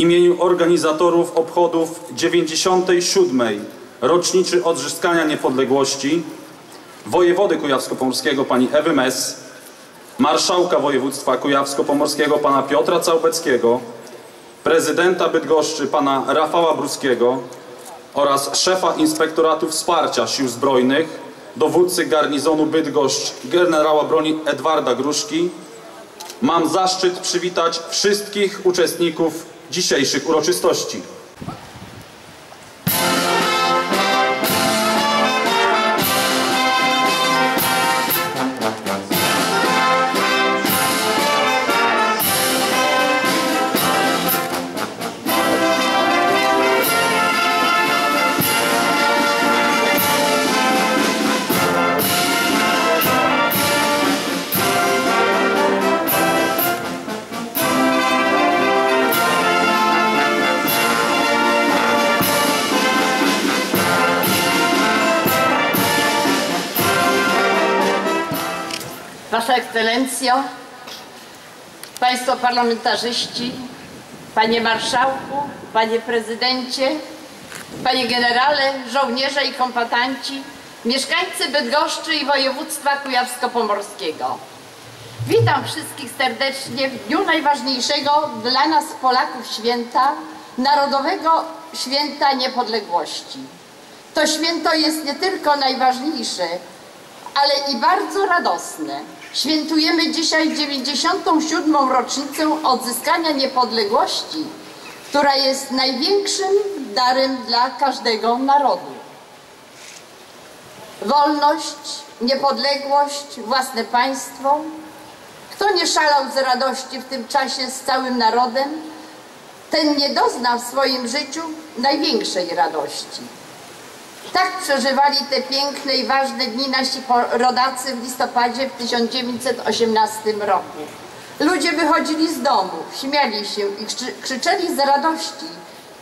imieniu organizatorów obchodów 97. rocznicy odzyskania niepodległości, wojewody kujawsko-pomorskiego pani Ewy Mes, marszałka województwa kujawsko-pomorskiego pana Piotra Całbeckiego, prezydenta Bydgoszczy pana Rafała Bruskiego oraz szefa Inspektoratu Wsparcia Sił Zbrojnych, dowódcy garnizonu Bydgoszcz generała broni Edwarda Gruszki, mam zaszczyt przywitać wszystkich uczestników dzisiejszych uroczystości. Ekscelencjo, Państwo parlamentarzyści, Panie Marszałku, Panie Prezydencie, Panie Generale, żołnierze i kombatanci, mieszkańcy Bydgoszczy i województwa kujawsko-pomorskiego. Witam wszystkich serdecznie w dniu najważniejszego dla nas Polaków święta, Narodowego Święta Niepodległości. To święto jest nie tylko najważniejsze, ale i bardzo radosne. Świętujemy dzisiaj 97. rocznicę odzyskania niepodległości, która jest największym darem dla każdego narodu. Wolność, niepodległość, własne państwo. Kto nie szalał z radości w tym czasie z całym narodem, ten nie dozna w swoim życiu największej radości. Tak przeżywali te piękne i ważne dni nasi rodacy w listopadzie w 1918 roku. Ludzie wychodzili z domu, śmiali się i krzy krzyczeli z radości,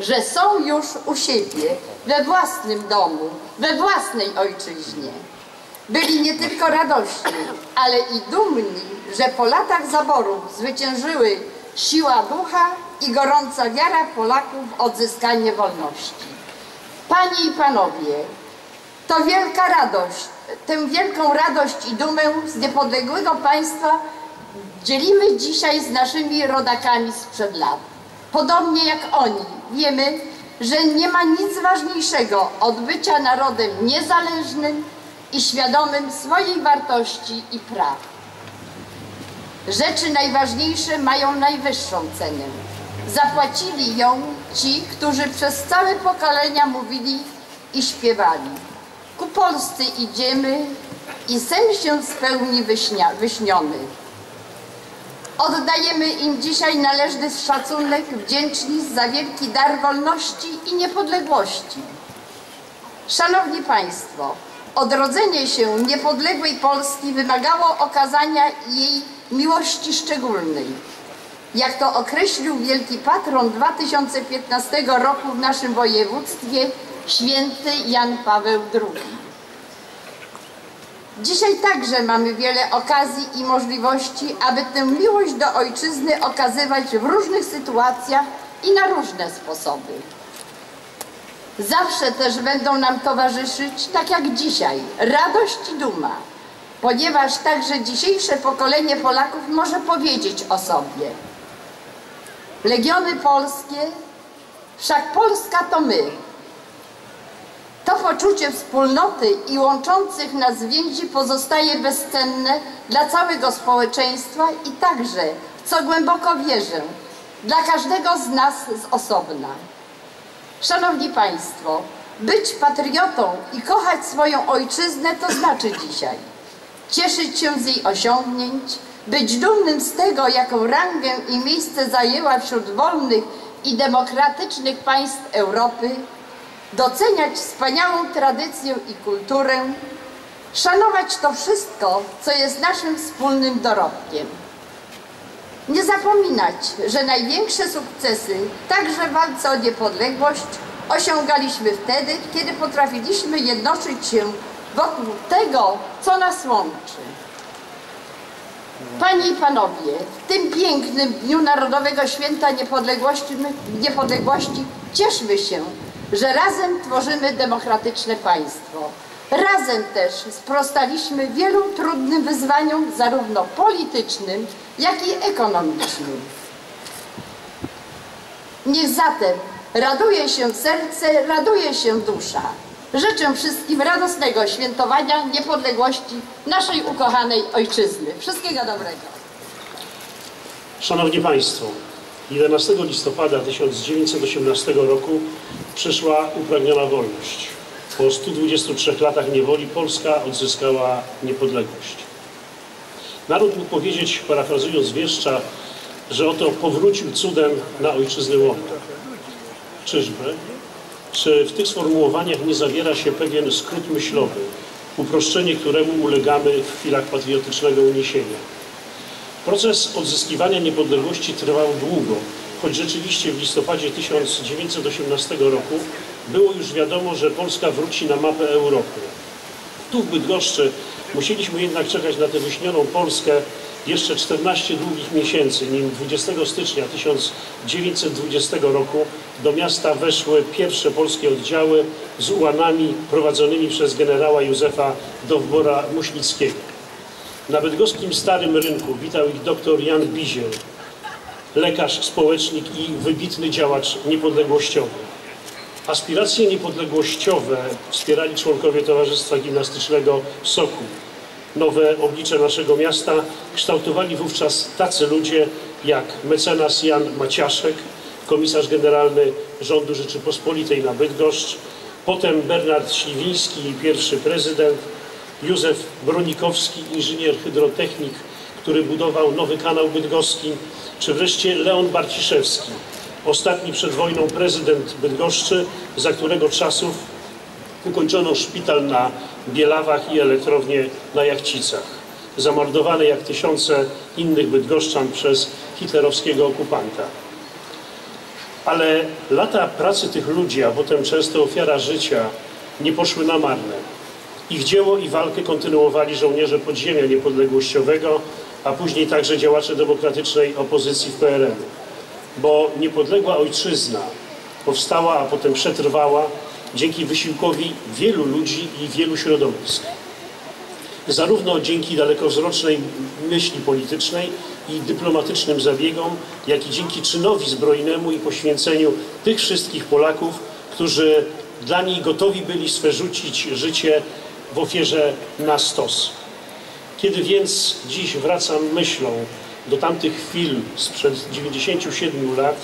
że są już u siebie, we własnym domu, we własnej ojczyźnie. Byli nie tylko radośni, ale i dumni, że po latach zaborów zwyciężyły siła ducha i gorąca wiara Polaków w odzyskanie wolności. Panie i Panowie, to wielka radość, tę wielką radość i dumę z niepodległego państwa dzielimy dzisiaj z naszymi rodakami sprzed lat. Podobnie jak oni, wiemy, że nie ma nic ważniejszego od bycia narodem niezależnym i świadomym swojej wartości i praw. Rzeczy najważniejsze mają najwyższą cenę. Zapłacili ją ci, którzy przez całe pokolenia mówili i śpiewali. Ku Polsce idziemy i sen się spełni wyśnia, wyśniony. Oddajemy im dzisiaj należny szacunek, wdzięczni za wielki dar wolności i niepodległości. Szanowni Państwo, odrodzenie się niepodległej Polski wymagało okazania jej miłości szczególnej. Jak to określił wielki patron 2015 roku w naszym województwie, święty Jan Paweł II. Dzisiaj także mamy wiele okazji i możliwości, aby tę miłość do ojczyzny okazywać w różnych sytuacjach i na różne sposoby. Zawsze też będą nam towarzyszyć, tak jak dzisiaj, radość i duma, ponieważ także dzisiejsze pokolenie Polaków może powiedzieć o sobie. Legiony polskie, wszak Polska to my, to poczucie wspólnoty i łączących nas więzi pozostaje bezcenne dla całego społeczeństwa i także, w co głęboko wierzę, dla każdego z nas z osobna. Szanowni Państwo, być patriotą i kochać swoją ojczyznę to znaczy dzisiaj cieszyć się z jej osiągnięć, być dumnym z tego, jaką rangę i miejsce zajęła wśród wolnych i demokratycznych państw Europy, doceniać wspaniałą tradycję i kulturę, szanować to wszystko, co jest naszym wspólnym dorobkiem. Nie zapominać, że największe sukcesy, także w walce o niepodległość, osiągaliśmy wtedy, kiedy potrafiliśmy jednoczyć się wokół tego, co nas łączy. Panie i Panowie, w tym pięknym Dniu Narodowego Święta Niepodległości, Niepodległości cieszmy się, że razem tworzymy demokratyczne państwo. Razem też sprostaliśmy wielu trudnym wyzwaniom, zarówno politycznym, jak i ekonomicznym. Niech zatem raduje się serce, raduje się dusza. Życzę wszystkim radosnego świętowania niepodległości naszej ukochanej ojczyzny. Wszystkiego dobrego. Szanowni Państwo, 11 listopada 1918 roku przyszła upragniona wolność. Po 123 latach niewoli Polska odzyskała niepodległość. Naród mógł powiedzieć, parafrazując wieszcza, że oto powrócił cudem na ojczyznę łono. Czyżby? Czy w tych sformułowaniach nie zawiera się pewien skrót myślowy, uproszczenie któremu ulegamy w chwilach patriotycznego uniesienia? Proces odzyskiwania niepodległości trwał długo, choć rzeczywiście w listopadzie 1918 roku było już wiadomo, że Polska wróci na mapę Europy. Tu w Bydgoszczy musieliśmy jednak czekać na tę wyśnioną Polskę jeszcze 14 długich miesięcy, nim 20 stycznia 1920 roku do miasta weszły pierwsze polskie oddziały z ułanami prowadzonymi przez generała Józefa Dowbora-Muśnickiego. Na bydgoskim Starym Rynku witał ich dr Jan Biziel, lekarz, społecznik i wybitny działacz niepodległościowy. Aspiracje niepodległościowe wspierali członkowie Towarzystwa Gimnastycznego Soku. Nowe oblicze naszego miasta kształtowali wówczas tacy ludzie jak mecenas Jan Maciaszek, komisarz generalny rządu Rzeczypospolitej na Bydgoszcz, potem Bernard Śliwiński, pierwszy prezydent, Józef Bronikowski, inżynier hydrotechnik, który budował nowy kanał bydgoski, czy wreszcie Leon Barciszewski, ostatni przed wojną prezydent Bydgoszczy, za którego czasów ukończono szpital na Bielawach i elektrownię na Jachcicach, zamordowany jak tysiące innych bydgoszczan przez hitlerowskiego okupanta. Ale lata pracy tych ludzi, a potem często ofiara życia, nie poszły na marne. Ich dzieło i walkę kontynuowali żołnierze podziemia niepodległościowego, a później także działacze demokratycznej opozycji w PRL. Bo niepodległa ojczyzna powstała, a potem przetrwała dzięki wysiłkowi wielu ludzi i wielu środowisk. Zarówno dzięki dalekowzrocznej myśli politycznej i dyplomatycznym zabiegom, jak i dzięki czynowi zbrojnemu i poświęceniu tych wszystkich Polaków, którzy dla niej gotowi byli swe rzucić życie w ofierze na stos. Kiedy więc dziś wracam myślą do tamtych chwil sprzed 97 lat,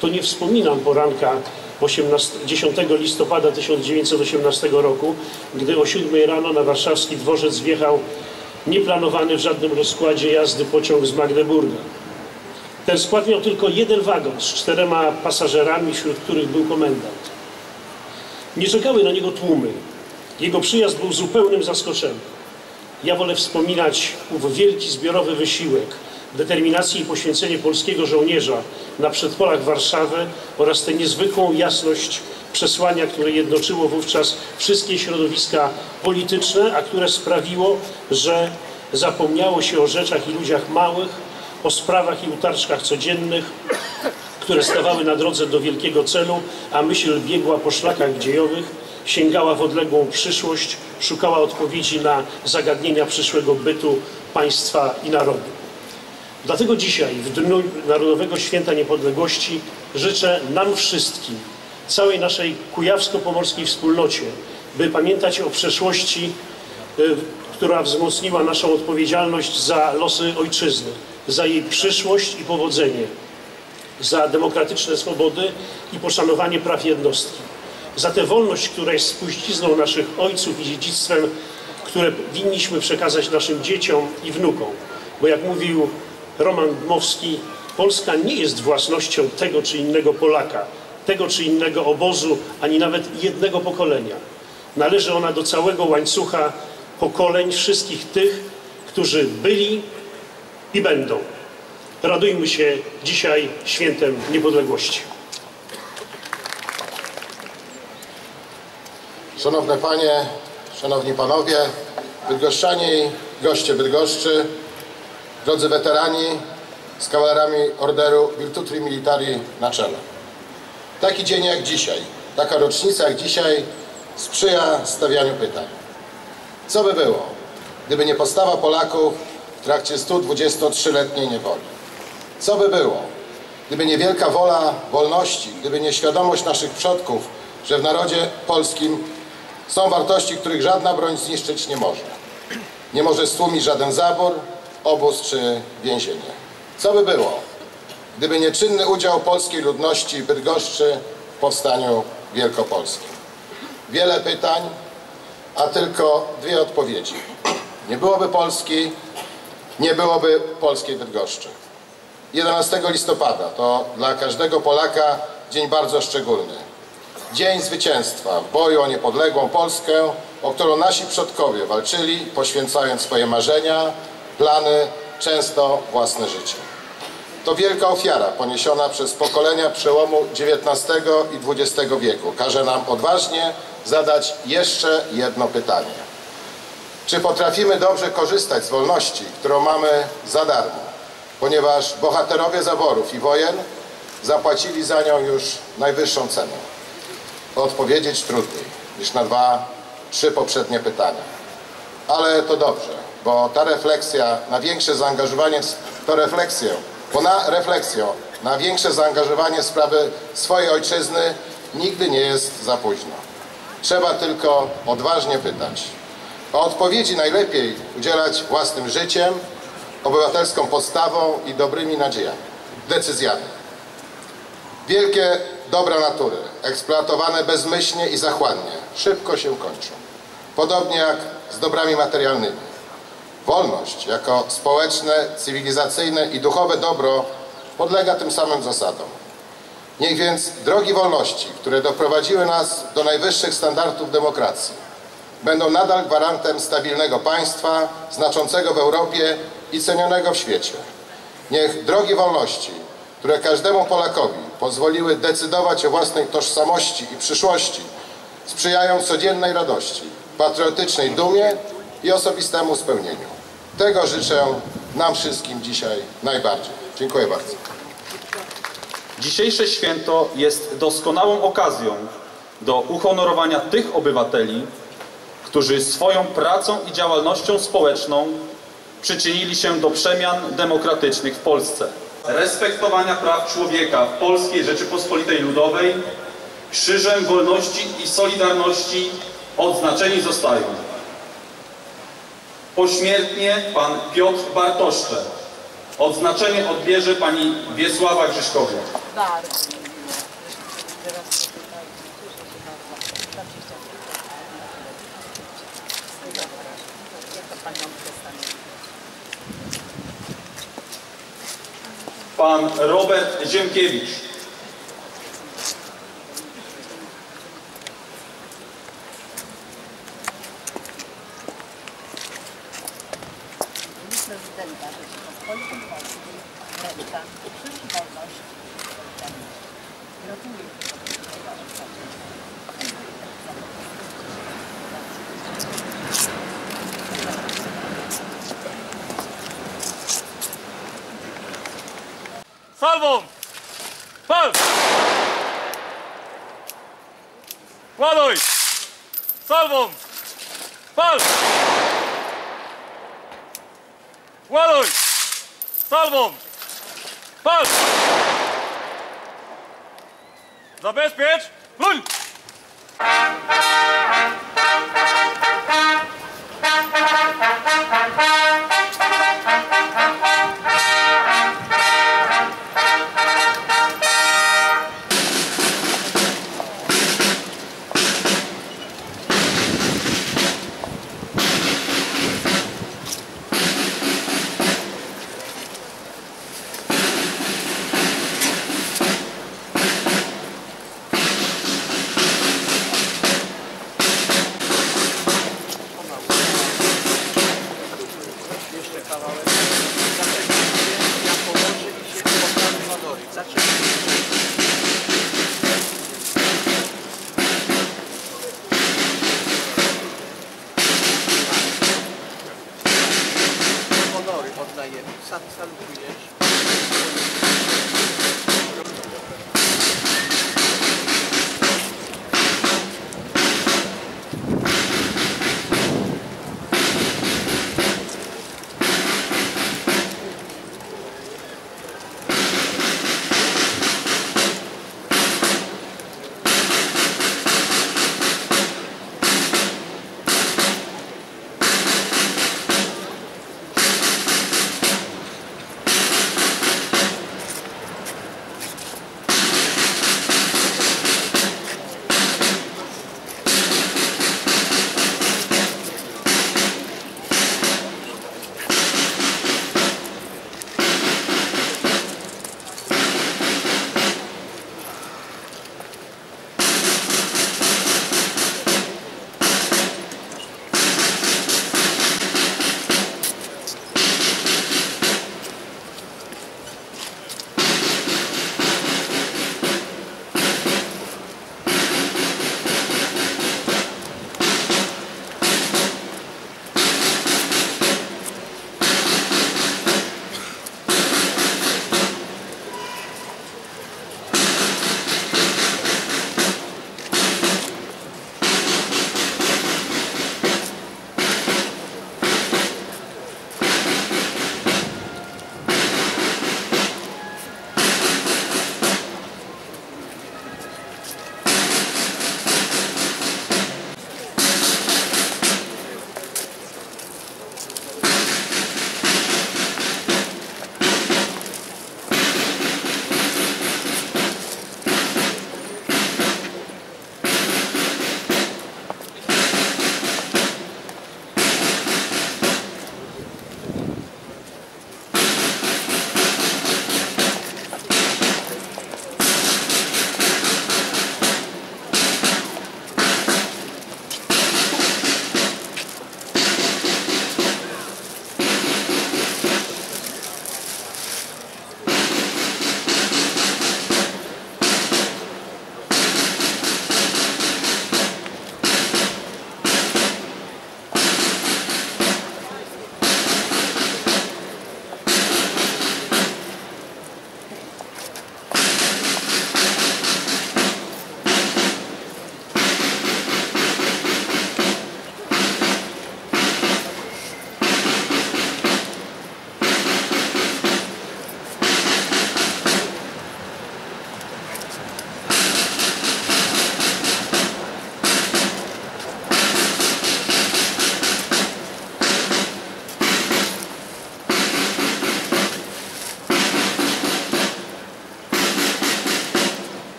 to nie wspominam poranka 18, 10 listopada 1918 roku, gdy o 7 rano na warszawski dworzec wjechał nieplanowany w żadnym rozkładzie jazdy pociąg z Magdeburga. Ten skład miał tylko jeden wagon z czterema pasażerami, wśród których był komendant. Nie czekały na niego tłumy. Jego przyjazd był zupełnym zaskoczeniem. Ja wolę wspominać ów wielki zbiorowy wysiłek, determinację i poświęcenie polskiego żołnierza na przedpolach Warszawy oraz tę niezwykłą jasność przesłania, które jednoczyło wówczas wszystkie środowiska polityczne, a które sprawiło, że zapomniało się o rzeczach i ludziach małych, o sprawach i utarczkach codziennych, które stawały na drodze do wielkiego celu, a myśl biegła po szlakach dziejowych, sięgała w odległą przyszłość, szukała odpowiedzi na zagadnienia przyszłego bytu państwa i narodu. Dlatego dzisiaj, w Dniu Narodowego Święta Niepodległości, życzę nam wszystkim, całej naszej kujawsko-pomorskiej wspólnocie, by pamiętać o przeszłości, y, która wzmocniła naszą odpowiedzialność za losy ojczyzny, za jej przyszłość i powodzenie, za demokratyczne swobody i poszanowanie praw jednostki, za tę wolność, która jest spuścizną naszych ojców i dziedzictwem, które winniśmy przekazać naszym dzieciom i wnukom. Bo jak mówił Roman Dmowski, Polska nie jest własnością tego czy innego Polaka, tego czy innego obozu, ani nawet jednego pokolenia. Należy ona do całego łańcucha pokoleń wszystkich tych, którzy byli i będą. Radujmy się dzisiaj świętem niepodległości. Szanowne Panie, Szanowni Panowie, Bydgoszczanie i goście Bydgoszczy, drodzy weterani z kawalerami Orderu Virtuti Militari na czele. Taki dzień jak dzisiaj, taka rocznica jak dzisiaj sprzyja stawianiu pytań. Co by było, gdyby nie postawa Polaków w trakcie 123-letniej niewoli? Co by było, gdyby nie wielka wola wolności, gdyby nie świadomość naszych przodków, że w narodzie polskim są wartości, których żadna broń zniszczyć nie może. Nie może stłumić żaden zabór, obóz czy więzienie. Co by było, gdyby nie czynny udział polskiej ludności Bydgoszczy w powstaniu wielkopolskim? Wiele pytań, a tylko dwie odpowiedzi. Nie byłoby Polski, nie byłoby polskiej Bydgoszczy. 11 listopada to dla każdego Polaka dzień bardzo szczególny. Dzień zwycięstwa w boju o niepodległą Polskę, o którą nasi przodkowie walczyli, poświęcając swoje marzenia, plany, często własne życie. To wielka ofiara poniesiona przez pokolenia przełomu XIX i XX wieku. Każe nam odważnie zadać jeszcze jedno pytanie. Czy potrafimy dobrze korzystać z wolności, którą mamy za darmo? Ponieważ bohaterowie zaborów i wojen zapłacili za nią już najwyższą cenę. Odpowiedzieć trudniej niż na dwa, trzy poprzednie pytania. Ale to dobrze, bo ta refleksja na większe zaangażowanie, to refleksję, bo na refleksję, na większe zaangażowanie w sprawy swojej ojczyzny nigdy nie jest za późno. Trzeba tylko odważnie pytać. O odpowiedzi najlepiej udzielać własnym życiem, obywatelską postawą i dobrymi nadziejami, decyzjami. Wielkie dobra natury, eksploatowane bezmyślnie i zachłannie, szybko się kończą. Podobnie jak z dobrami materialnymi. Wolność jako społeczne, cywilizacyjne i duchowe dobro podlega tym samym zasadom. Niech więc drogi wolności, które doprowadziły nas do najwyższych standardów demokracji, będą nadal gwarantem stabilnego państwa, znaczącego w Europie i cenionego w świecie. Niech drogi wolności, które każdemu Polakowi pozwoliły decydować o własnej tożsamości i przyszłości, sprzyjają codziennej radości, patriotycznej dumie i osobistemu spełnieniu. Tego życzę nam wszystkim dzisiaj najbardziej. Dziękuję bardzo. Dzisiejsze święto jest doskonałą okazją do uhonorowania tych obywateli, którzy swoją pracą i działalnością społeczną przyczynili się do przemian demokratycznych w Polsce. Respektowania praw człowieka w Polskiej Rzeczypospolitej Ludowej krzyżem wolności i solidarności odznaczeni zostają pośmiertnie pan Piotr Bartoszcze. Odznaczenie odbierze pani Wiesława Grzyszkowiak. Bardzo. Teraz tutaj cieszę się bardzo. Tam się chciałam Jako panią przedstawię. Pan Robert Ziemkiewicz. Prezydenta Rzeczypospolitej Polskiej ręka Krzyż Wolności Gratuluję! Pal! Ładuj! Salwą! Pal! Ładuj! Salwą! Patrz! Zabezpiecz! Broń! Thank you. ça y est, ça, ça le privilège.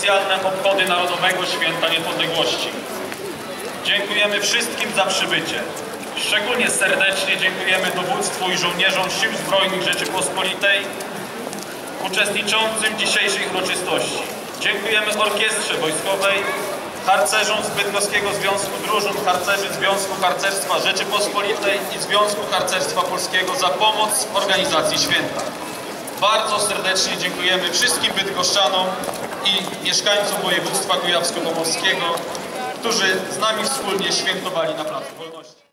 Się oficjalne obchody Narodowego Święta Niepodległości. Dziękujemy wszystkim za przybycie. Szczególnie serdecznie dziękujemy dowództwu i żołnierzom Sił Zbrojnych Rzeczypospolitej uczestniczącym dzisiejszej uroczystości. Dziękujemy Orkiestrze Wojskowej, harcerzom z Bydgoskiego Związku Drużyn Harcerzy Związku Harcerstwa Rzeczypospolitej i Związku Harcerstwa Polskiego za pomoc w organizacji święta. Bardzo serdecznie dziękujemy wszystkim bydgoszczanom i mieszkańcom województwa kujawsko-pomorskiego, którzy z nami wspólnie świętowali na Placu Wolności.